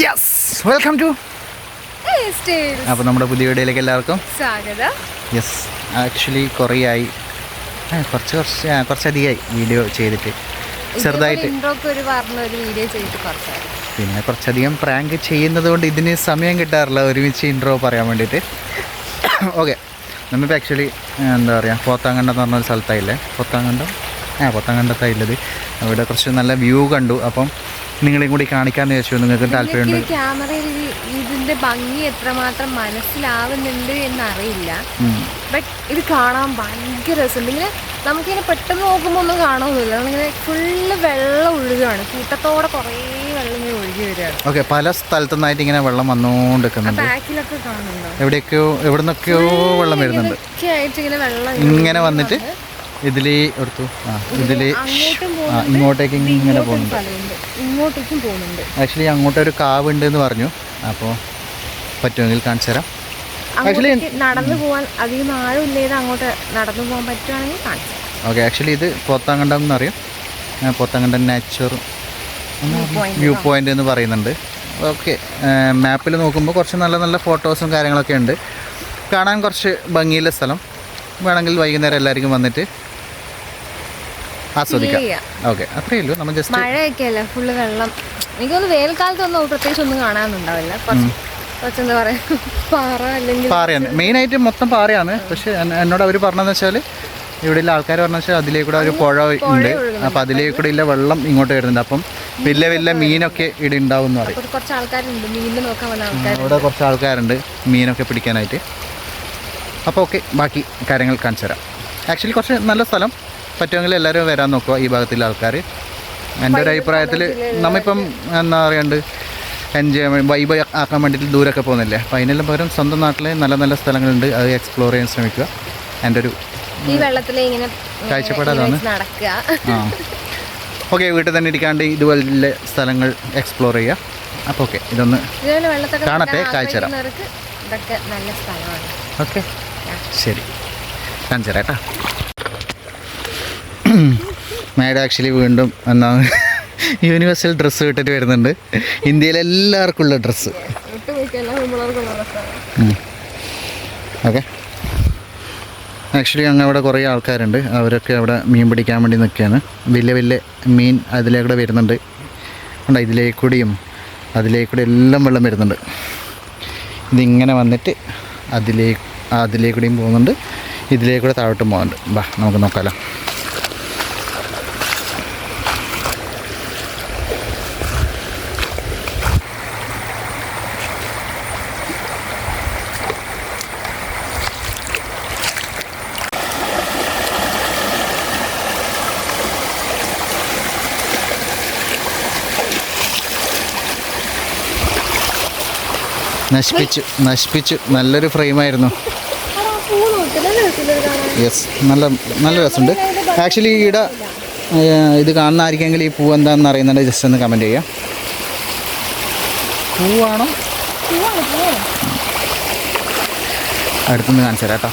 Yes welcome to അപ്പോൾ നമ്മുടെ പുതിയ വീഡിയോയിലേക്ക് എല്ലാവർക്കും. സ്വാഗതം. യെസ് ആക്ച്വലി കുറേ ആയി കുറച്ച് കുറച്ച് കുറച്ചധികമായി വീഡിയോ ചെയ്തിട്ട്. ചെറുതായിട്ട്. പിന്നെ കുറച്ചധികം പ്രാങ്ക് ചെയ്യുന്നത് കൊണ്ട് ഇതിന് സമയം കിട്ടാറില്ല. ഒരുമിച്ച് ഇൻട്രോ പറയാൻ വേണ്ടിയിട്ട്. ഓക്കെ നമ്മളിപ്പോൾ ആക്ച്വലി എന്താ പറയുക പോത്താങ്കണ്ടം എന്ന് പറഞ്ഞൊരു സ്ഥലത്തായില്ലേ? പോത്താങ്കണ്ടം? ആ പോത്താങ്കണ്ടത്തായില്ലത് അവിടെ കുറച്ച് നല്ല വ്യൂ കണ്ടു. അപ്പം നിങ്ങളെയും കൂടി കാണിക്കാമെന്ന് ചോദിച്ചു നിങ്ങൾക്ക് താല്പര്യമുണ്ട് ക്യാമറയിൽ ഇതിന്റെ ഭംഗി എത്രമാത്രം മനസ്സിലാവുന്നുണ്ട് എന്നറിയില്ല. ബട്ട് ഇത് കാണാൻ ഭയങ്കര രസമുണ്ട്. ഇങ്ങനെ നമുക്കിങ്ങനെ പെട്ടെന്ന് നോക്കുമ്പോൾ ഒന്നും കാണാമൊന്നുമില്ല നമ്മളിങ്ങനെ ഫുള്ള് വെള്ളം ഒഴുകുകയാണ് കൂട്ടത്തോടെ കുറേ വെള്ളം ഇങ്ങനെ ഒഴുകി വരികയാണ്. ഓക്കെ പല സ്ഥലത്തു നിന്നായിട്ട് ഇങ്ങനെ വെള്ളം വന്നോണ്ട് വന്നുകൊണ്ടിരിക്കുന്നുണ്ട് ബാക്കിലൊക്കെ കാണുന്നുണ്ടോ? എവിടെയൊക്കെയോ എവിടുന്നൊക്കെയോ വെള്ളം വരുന്നുണ്ട്. ഇങ്ങനെ വന്നിട്ട് ഇതിലേ എടുത്തു. ആ ഇതിലേ അങ്ങോട്ടും ആ ഇങ്ങോട്ടേക്ക് ഇങ്ങനെ പോകുന്നുണ്ട്. ഇങ്ങോട്ടേക്കും പോകുന്നുണ്ട്. ആക്ച്വലി അങ്ങോട്ടൊരു കാവ് ഉണ്ട് എന്ന് പറഞ്ഞു. അപ്പോൾ പറ്റുമെങ്കിൽ കാണിച്ചു തരാം. ആക്ച്വലി നടന്നു പോകാൻ അധികം ആഴമില്ലാതെ അങ്ങോട്ട് നടന്നു പോകാൻ പറ്റുവാണെങ്കിൽ കാണിച്ചു ഓക്കെ ആക്ച്വലി ഇത് പോത്താങ്കണ്ടം എന്നറിയും പോത്താങ്കണ്ടം നാച്ചുർ വ്യൂ പോയിന്റ് എന്ന് പറയുന്നുണ്ട്. ഓക്കെ മാപ്പിൽ നോക്കുമ്പോൾ കുറച്ച് നല്ല നല്ല ഫോട്ടോസും കാര്യങ്ങളൊക്കെ ഉണ്ട്. കാണാൻ കുറച്ച് ഭംഗിയുള്ള സ്ഥലം. വേണമെങ്കിൽ വൈകുന്നേരം എല്ലാവർക്കും വന്നിട്ട് ആസ്വദിക്കാം. ഓക്കെ അത്രയേ ഉള്ളൂ നമ്മൾ ജസ്റ്റ് മഴയൊക്കെ അല്ലേ ഫുള്ള് വെള്ളം. എനിക്കൊന്ന് വേനൽക്കാലത്തൊന്നും പ്രത്യേകിച്ച് ഒന്നും കാണാനൊന്നും ഉണ്ടാവില്ല കുറച്ച് കുറച്ചെന്താ പറയാ പാറ അല്ലെങ്കിൽ പാറയാണ്. മെയിനായിട്ട് മൊത്തം പാറയാണ്. പക്ഷെ എന്ന- എന്നോട് അവർ പറഞ്ഞതെന്ന് വെച്ചാൽ ഇവിടെയുള്ള ആൾക്കാർ പറഞ്ഞ വെച്ചാൽ അതിലേക്കൂടെ ഒരു പുഴ ഉണ്ട്. അപ്പം അതിലേക്കൂടെ ഇല്ല വെള്ളം ഇങ്ങോട്ട് വരുന്നുണ്ട്. അപ്പം വലിയ വലിയ മീനൊക്കെ ഇവിടെ ഉണ്ടാവും എന്ന് പറയും. അവിടെ കുറച്ച് ആൾക്കാരുണ്ട്. മീനൊക്കെ പിടിക്കാനായിട്ട്. അപ്പോൾ ഓക്കെ ബാക്കി കാര്യങ്ങൾ കാണിച്ചു തരാം. ആക്ച്വലി കുറച്ച് നല്ല സ്ഥലം. പറ്റുമെങ്കിൽ എല്ലാവരും വരാൻ നോക്കുക ഈ ഭാഗത്തിലെ ആൾക്കാർ. എന്റെ ഒരു അഭിപ്രായത്തിൽ നമ്മിപ്പം എന്താ പറയണ്ട് എൻജോയ് വൈബ് ആക്കാൻ വേണ്ടിയിട്ട് ദൂരമൊക്കെ പോകുന്നില്ലേ? അപ്പോൾ അതിനെല്ലാം പകരം സ്വന്തം നാട്ടിലെ നല്ല നല്ല സ്ഥലങ്ങളുണ്ട് അത് എക്സ്പ്ലോർ ചെയ്യാൻ ശ്രമിക്കുക. എന്റെ ഒരു ഈ വെള്ളത്തിൽ ഇങ്ങനെ ആ. ഓക്കെ വീട്ടിൽ തന്നെ ഇരിക്കാണ്ട് ഇതുപോലെ സ്ഥലങ്ങൾ എക്സ്പ്ലോർ ചെയ്യുക. അപ്പോൾ ഓക്കെ ഇതൊന്ന് കാണട്ടെ, കാഴ്ച തരാം. ഓക്കെ. ശരി. കാണിച്ചു തരാം കേട്ടോ. മേഡം ആക്ച്വലി വീണ്ടും എന്നാ യൂണിവേഴ്സൽ ഡ്രസ്സ് ഇട്ടിട്ട് വരുന്നുണ്ട്. ഇന്ത്യയിലെ എല്ലാവർക്കും ഉള്ള ഡ്രസ്സ് ഓക്കെ ആക്ച്വലി അങ്ങ് അവിടെ കുറേ ആൾക്കാരുണ്ട്. അവരൊക്കെ അവിടെ മീൻ പിടിക്കാൻ വേണ്ടി നിൽക്കുകയാണ് വലിയ വലിയ മീൻ അതിലേക്കൂടെ വരുന്നുണ്ട്. ഉണ്ട് ഇതിലേക്കൂടിയും അതിലേക്കൂടെ എല്ലാം വെള്ളം വരുന്നുണ്ട്. ഇതിങ്ങനെ വന്നിട്ട് അതിലേ അതിലേക്കൂടിയും പോകുന്നുണ്ട്. ഇതിലേക്കൂടെ താഴോട്ടും പോകുന്നുണ്ട്. വാ നമുക്ക് നോക്കാമല്ലോ നശിപ്പിച്ചു നശിപ്പിച്ചു നല്ലൊരു ഫ്രെയിമായിരുന്നു. യെസ് നല്ല നല്ല രസമുണ്ട്. ആക്ച്വലി ഈടെ ഇത് കാണുന്ന ആർക്കെങ്കിലും ഈ പൂ എന്താണെന്ന് അറിയുന്നുണ്ട്. ജസ്റ്റ് ഒന്ന് കമന്റ് ചെയ്യാം. പൂവാണോ? അടുത്തുനിന്ന് കാണിച്ചു തരാം കേട്ടോ.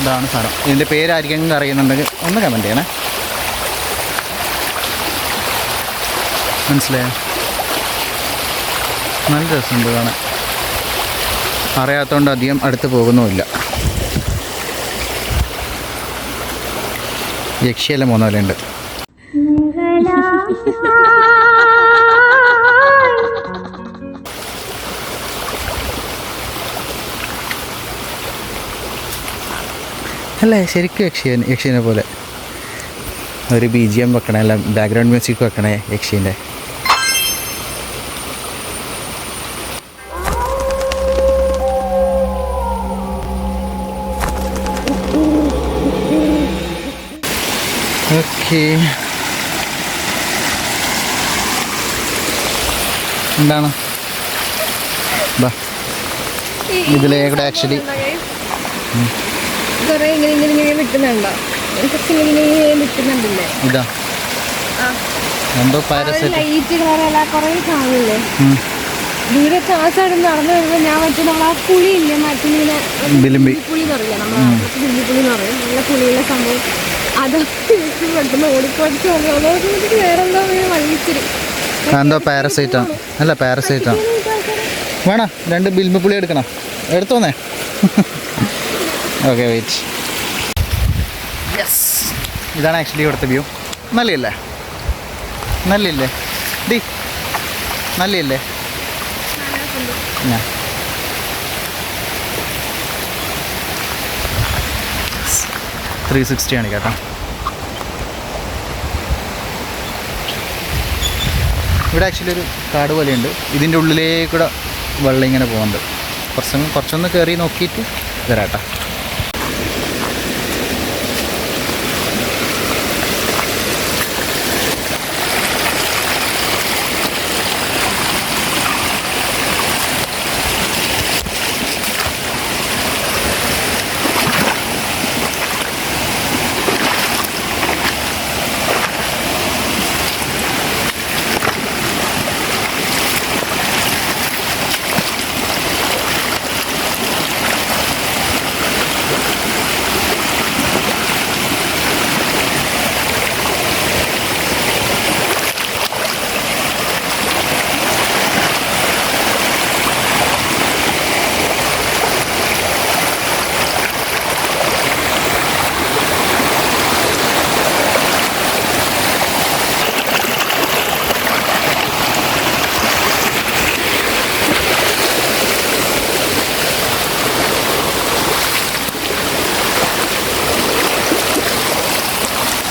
ഇതാണ് സാധനം. ഇതിന്റെ പേരായിരിക്കും അറിയുന്നുണ്ടെങ്കിൽ ഒന്ന് കമന്റ് ചെയ്യണേ. മനസ്സിലായോ? നല്ല രസമുണ്ട് കാണാൻ. അറിയാത്തതുകൊണ്ട് അധികം അടുത്ത് പോകുന്നുമില്ല. യക്ഷിയെല്ലാം പോകുന്ന പോലെയുണ്ട് അല്ലേ ശരിക്കും യക്ഷിയൻ യക്ഷീനെ പോലെ. ഒരു ബി ജി എം വെക്കണേ അല്ല ബാക്ക്ഗ്രൗണ്ട് മ്യൂസിക് വെക്കണേ യക്ഷീന്റെ. ഓക്കെ. എന്താണ്? ഇതിലേ കൂടെ ആക്ച്വലി കുറെ ഇങ്ങനെ ഇങ്ങനെ ഇങ്ങനെ ഇതാ. ആ. എന്തോ പാരസൈറ്റ് ലൈറ്റ് കളറല്ല കുറെ കാണില്ലേ ദൂരെ കാസാട് നടന്നു വരുമ്പോൾ ഞാൻ മറ്റേ നമ്മൾ ആ പുളിയില്ലേ മറ്റിങ്ങനെ ബിലിമ്പി പുളി എന്ന് പറയില്ല നമ്മൾ പുളി എന്ന് പറയും. നല്ല പുളിയുള്ള സംഭവം. എനിക്ക് പെട്ടെന്ന് വേറെന്താ എന്തോ പാരസൈറ്റോ അല്ല പാരസൈറ്റോ വേണോ? രണ്ട് ബിൽമ പുളി എടുക്കണം എടുത്തോന്നേ ഓക്കെ വെയിറ്റ് യെസ് ഇതാണ് ആക്ച്വലി ഇവിടുത്തെ വ്യൂ നല്ലയില്ലേ നല്ലില്ലേ? ഡി നല്ലയില്ലേ ഞാൻ ത്രീ സിക്സ്റ്റി ആണ് കേട്ടോ. ഇവിടെ ആക്ച്വലി ഒരു കാട് പോലെയുണ്ട്. ഇതിന്റെ ഉള്ളിലേക്കൂടെ വെള്ളം ഇങ്ങനെ പോകുന്നുണ്ട്. കുറച്ചൊന്ന് കുറച്ചൊന്ന് കയറി നോക്കിയിട്ട് വരാട്ടോ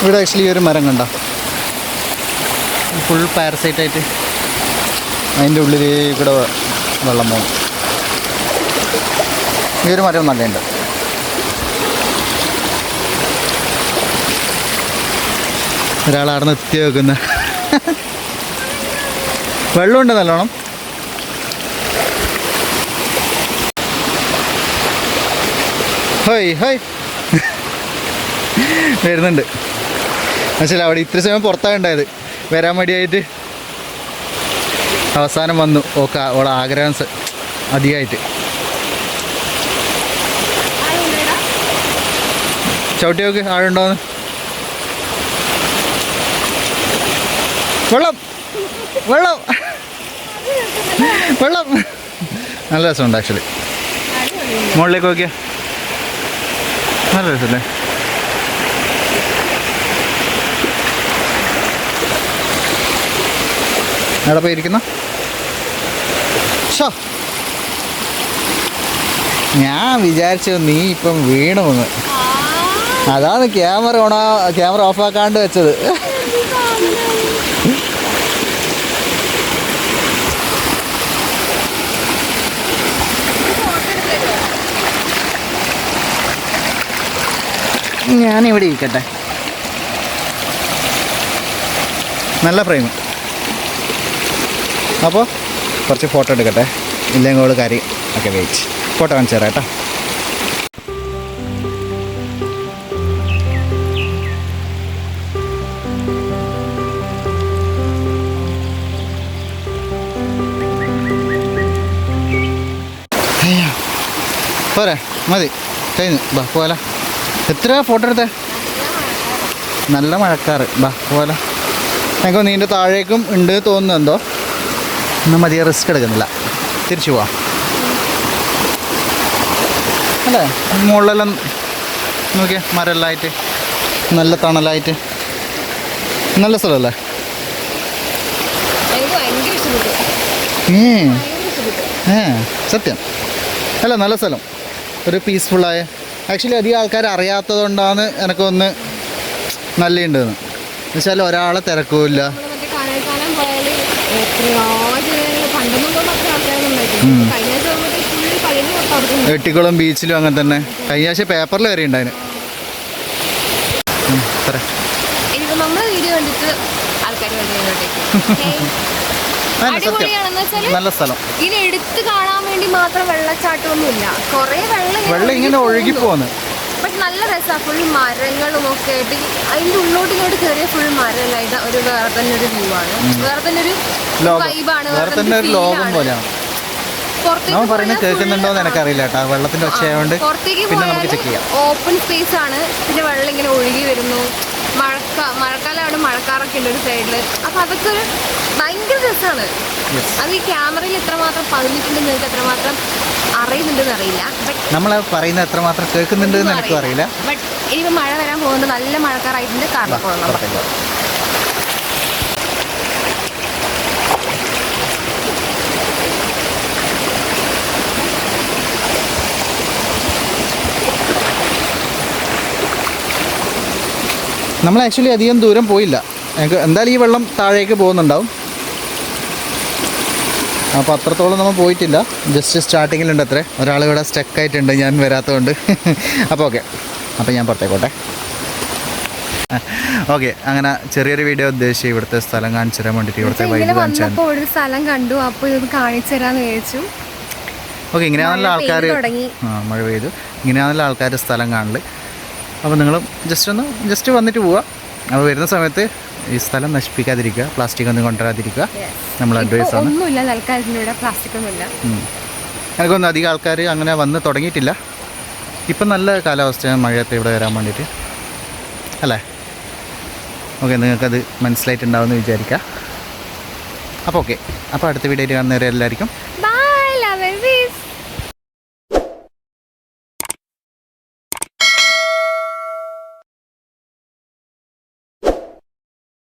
ഇവിടെ ആക്ച്വലി ഒരു മരം കണ്ട? ഫുൾ പാരസൈറ്റ് ആയിട്ട്. അതിന്റെ ഉള്ളിലേക്കൂടെ വെള്ളം പോകും. ഈ ഒരു മരം നല്ലതുണ്ട്. ഒരാളാണ് എത്തി വെക്കുന്ന. വെള്ളമുണ്ട് നല്ലോണം. ഹോയ് ഹോയ്. വരുന്നുണ്ട്. മനസ്സിലായി. അവിടെ ഇത്ര സമയം പുറത്താണ് ഉണ്ടായത്. വരാൻ മടിയായിട്ട് അവസാനം വന്നു. ഓക്കെ അവളെ ആഗ്രഹം അധികമായിട്ട്. ചവിട്ടി നോക്ക് ആഴുണ്ടോന്ന് വെള്ളം. വെള്ളം. വെള്ളം. നല്ല രസമുണ്ട് ആക്ച്വലി മുകളിലേക്ക് നോക്കിയാ. നല്ല രസമല്ലേ? എവിടെ പോയിരിക്കുന്ന? ഷോ. ഞാൻ വിചാരിച്ചു നീ ഇപ്പം വീണുമെന്ന് അതാണ് ക്യാമറ ഓണാ ക്യാമറ ഓഫാക്കാണ്ട് വെച്ചത്. ഞാനിവിടെ ഇരിക്കട്ടെ. നല്ല ഫ്രെയിം. അപ്പോൾ കുറച്ച് ഫോട്ടോ എടുക്കട്ടെ? ഇല്ലെങ്കിൽ ഓൾ കാര്യം. ഒക്കെ വെയിറ്റ് ഫോട്ടോ കാണിച്ചു തരാം കേട്ടോ. പോരെ മതി. കഴിഞ്ഞു. ബാ പോലെ എത്ര ഫോട്ടോ എടുത്തേ? നല്ല മഴക്കാറ്. ബാ പോലെ ഞങ്ങൾക്ക് നീന്റെ താഴേക്കും ഉണ്ട് തോന്നുന്നു എന്തോ മതിയെ മതി റിസ്ക് എടുക്കുന്നില്ല. തിരിച്ചു പോവാം. അല്ലേ? മുകളിലെല്ലാം നോക്കിയ മരമെല്ലാമായിട്ട് നല്ല തണലായിട്ട്. നല്ല സ്ഥലമല്ലേ? ഏ സത്യം. അല്ല നല്ല സ്ഥലം. ഒരു പീസ്ഫുള്ളായ ആക്ച്വലി അധികം ആൾക്കാർ അറിയാത്തതുകൊണ്ടാണ് എനിക്കൊന്ന് നല്ലുണ്ടെന്ന് എന്നുവെച്ചാൽ ഒരാളെ തിരക്കുമില്ല എട്ടിക്കുളം ബീച്ചിലും അങ്ങനെ തന്നെ. കഴിഞ്ഞ ആഴ്ച പേപ്പറിൽ വരെ ഉണ്ടായിന്. നല്ല സ്ഥലം. ഇതിന് എടുത്ത് കാണാൻ വേണ്ടി മാത്രം വെള്ളച്ചാട്ടമൊന്നുമില്ല. കൊറേ വെള്ളം വെള്ളം ഇങ്ങനെ ഒഴുകി പോകുന്നു. ബട്ട് നല്ല രസമാണ് ഫുൾ മരങ്ങളും ഒക്കെ ആയിട്ട്. അതിന്റെ ഉള്ളോട്ട് ഇങ്ങോട്ട് കയറിയ ഫുൾ മരമല്ലായിട്ട് ഒരു വേറെ തന്നെ ഒരു വ്യൂ ആണ് വേറെ തന്നെ ഒരു വൈബാണ് വേറെ തന്നെ ഒരു ലോകം പോലെ നമ്മൾ പറയുന്നത് കേൾക്കുന്നുണ്ടോന്ന് എനിക്കറിയില്ല കേട്ടോ. വെള്ളത്തിന്റെ പിന്നെ നമുക്ക് ചെക്ക് ചെയ്യാം. ഓപ്പൺ സ്പേസ് ആണ്. പിന്നെ വെള്ളം ഇങ്ങനെ ഒഴുകി വരുന്നു. മഴക്കാ അവിടെ മഴക്കാറൊക്കെ ഉണ്ട് ഒരു സൈഡിൽ അപ്പൊ അതൊക്കെ ഒരു ഭയങ്കര രസമാണ്. അത് ഈ ക്യാമറയിൽ എത്രമാത്രം പതിഞ്ഞിട്ടുണ്ട് നിങ്ങൾക്ക് എത്രമാത്രം അറിയുന്നുണ്ടെന്ന് അറിയില്ല. നമ്മൾ പറയുന്നത് എത്രമാത്രം കേൾക്കുന്നുണ്ട് എന്ന് എനിക്കും അറിയില്ല. ബട്ട് ഇനി മഴ വരാൻ പോകുന്നത് നല്ല മഴക്കാറായിട്ടുണ്ട് കാരണം നമ്മൾ ആക്ച്വലി അധികം ദൂരം പോയില്ല. ഞങ്ങൾക്ക് എന്തായാലും ഈ വെള്ളം താഴേക്ക് പോകുന്നുണ്ടാവും. അപ്പോൾ അത്രത്തോളം നമ്മൾ പോയിട്ടില്ല. ജസ്റ്റ് സ്റ്റാർട്ടിങ്ങിലുണ്ട് അത്രേ. ഒരാൾ ഇവിടെ സ്റ്റക്കായിട്ടുണ്ട് ഞാൻ വരാത്തതുകൊണ്ട്. അപ്പോൾ ഓക്കെ അപ്പോൾ ഞാൻ പുറത്തേക്കോട്ടെ. ഓക്കെ അങ്ങനെ ചെറിയൊരു വീഡിയോ ഉദ്ദേശിച്ച് ഇവിടുത്തെ സ്ഥലം കാണിച്ചു തരാൻ വേണ്ടിയിട്ട് ഇവിടുത്തെ കാണിച്ചു ഒരു സ്ഥലം കണ്ടു. അപ്പോൾ ഇത് കാണിച്ചു തരാന്ന് വിചാരിച്ചു. ഓക്കെ ഇങ്ങനെയാണല്ലോ ആൾക്കാർ മഴ പെയ്തു. ഇങ്ങനെയാണല്ലോ ആൾക്കാർ സ്ഥലം കാണൽ അപ്പോൾ നിങ്ങൾ ജസ്റ്റ് ഒന്ന് ജസ്റ്റ് വന്നിട്ട് പോവുക. അപ്പോൾ വരുന്ന സമയത്ത് ഈ സ്ഥലം നശിപ്പിക്കാതിരിക്കുക പ്ലാസ്റ്റിക് ഒന്നും കൊണ്ടുവരാതിരിക്കുക. നമ്മൾ അഡ്വൈസ് ആണ്. എനിക്കൊന്നും അധികം ആൾക്കാർ അങ്ങനെ വന്ന് തുടങ്ങിയിട്ടില്ല. ഇപ്പം നല്ല കാലാവസ്ഥയാണ് മഴയത്ത് ഇവിടെ വരാൻ വേണ്ടിയിട്ട്. അല്ലേ? ഓക്കെ നിങ്ങൾക്കത് മനസ്സിലായിട്ടുണ്ടാവുമെന്ന് വിചാരിക്കാം. അപ്പോൾ ഓക്കെ. അപ്പോൾ അടുത്ത വീഡിയോയിൽ കാണുന്നവരെ എല്ലാവർക്കും